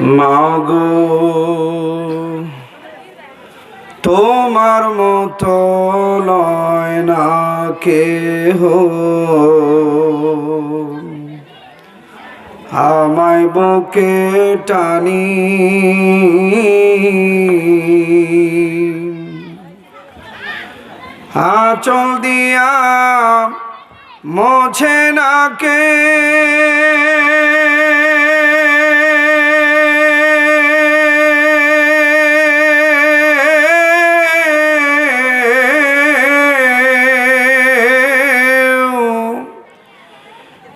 মাগো তোমার মতো লয় না কেহ। আমায় বুকে টানি আচল দিয়া মোছে না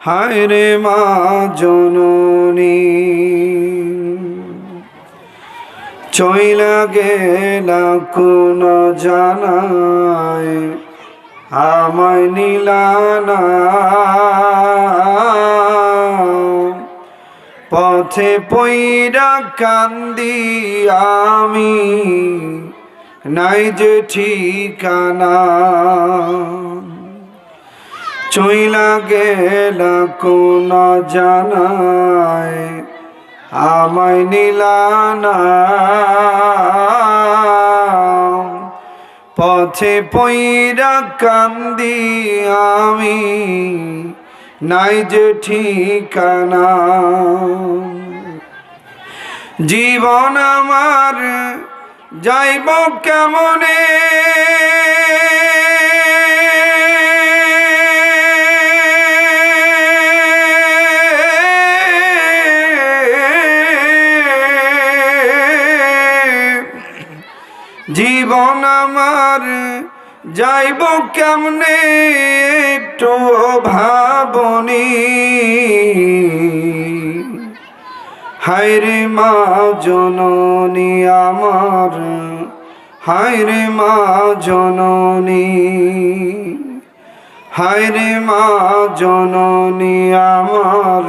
হায় রে মা জননী। চইলা গেলা কোন জানায়, আমায় নিলানা পথে পইরা কান্দি আমি, নাই যে ঠিকানা। চইলা গেলা কোন জানায় আমায় নিলানা পথে পইরা কান্দি আমি, নাই যে ঠিকানা। জীবন আমার যাইব কেমনে? জীবন আমার যাইব কেমনে একটু ভাবনি। হায়রে মা জননী আমার, হায়রে মা জননী, হায়রে মা জননী আমার,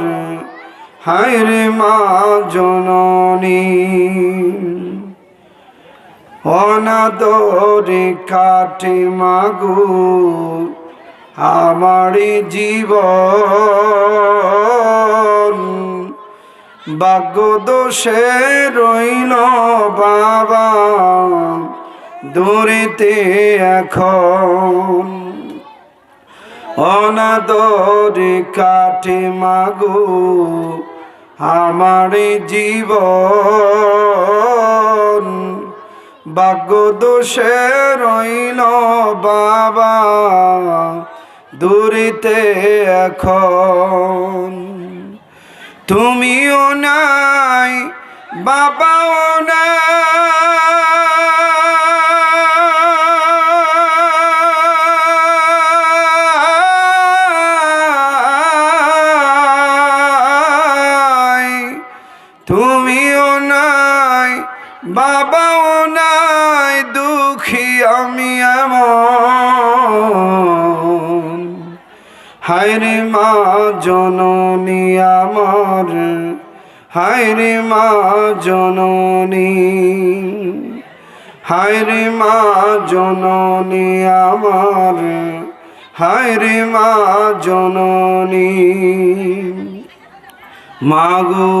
হায়রে মা জননী। অনাদরে কাটে মাগো, আমার জীবন। ভাগ্য দোষে রইল বাবা, দূরেতে এখন। অনাদরে কাটে মাগু, আমার জীবন। ভাগ্য দোষে রইল বাবা দূরিতে এখন। তুমিও নাই বাবাও নাই। তুমিও নাই। বাবাও নাই দুঃখী আমি এমন। হায়রে মা, জননী আমার। হায়রে মা, জননী। হায়রে মা, জননী আমার। হায়রে মা, জননী। মাগো